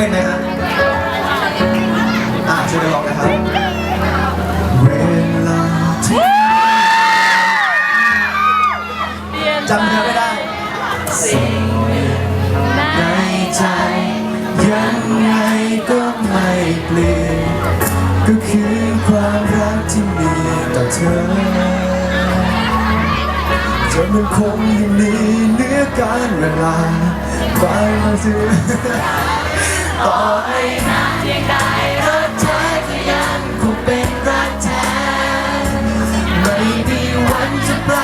เป็นไหมฮะอ่าช่วยกันร้องนะครับเวลาที่จำเนื้อไม่ได้สิ่งในใจยังไงก็ไม่เปลี่ยนก็คือความรักที่มีต่อเธอจะมันคงยังมีเนื้อการเวลาไปมาถึง ต่อให้นานเพียงใดรักแท้ก็ยังคงเป็นรักแท้ไม่มีวันจะแปล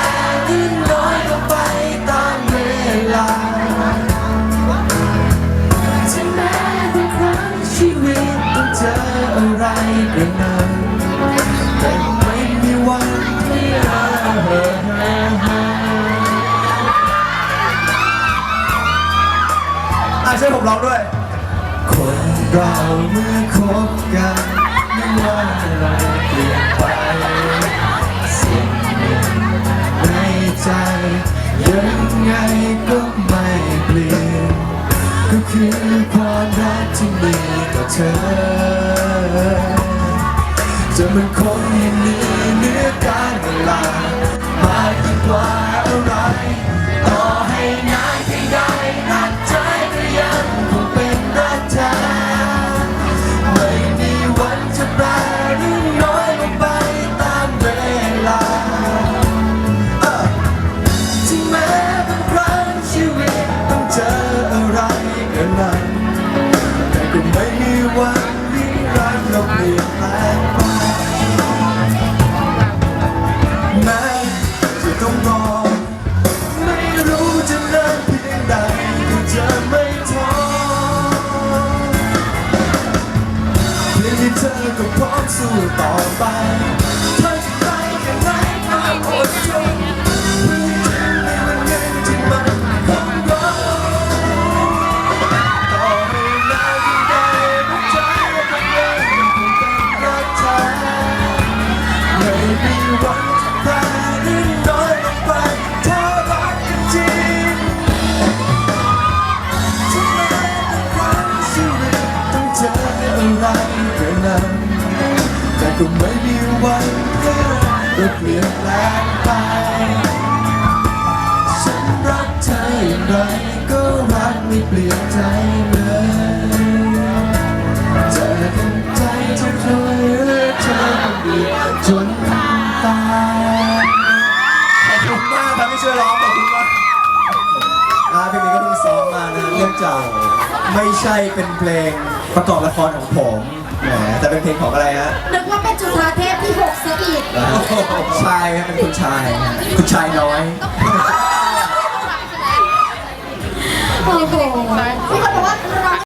หรือน้อยลงไปตามเวลาถึงแม้บางครั้งชีวิตต้องเจออะไรกระนั้นแต่ไม่มีวันที่เราเหินห่างอะช่วยผมร้องด้วย เราเมื่อคบกันไม่ว่าอะไรเปลี่ยนไปสิ่งหนึ่งในใจยังไงก็ไม่เปลี่ยนก็คือความรักที่มีต่อเธอจะมันคงยังมีเนื้อการเวลามากยิ่งกว่า ท้อเพียงที่เธอก็พร้อมสู้ต่อไป วันจะแพ้หรือน้อยลงไปถ้ารักกันจริงถึงแม้บางครั้งชีวิตต้องเจออะไรก็นั้นแต่ก็ไม่มีวันที่เรเปลี่ยนแปลงไป ฉันรักเธออย่างไรก็รักไม่เปลี่ยนใจเลยเจอกันใจจะเคยเลือกเธอคนเดียวจน ขอบคุณมากครับที่ช่วยร้องขอบคุณมากอาเพลงนี้ก็เพิ่งซ้อมมานะเรื่องเจ้าไม่ใช่เป็นเพลงประกอบละครของผมแหมแต่เป็นเพลงของอะไรฮะนึกว่าเป็นจุฬาเทพที่หกซะอีกชายครับเป็นคุณชายฮะคุณชายน้อย โอ้โหทุกคบอกว่า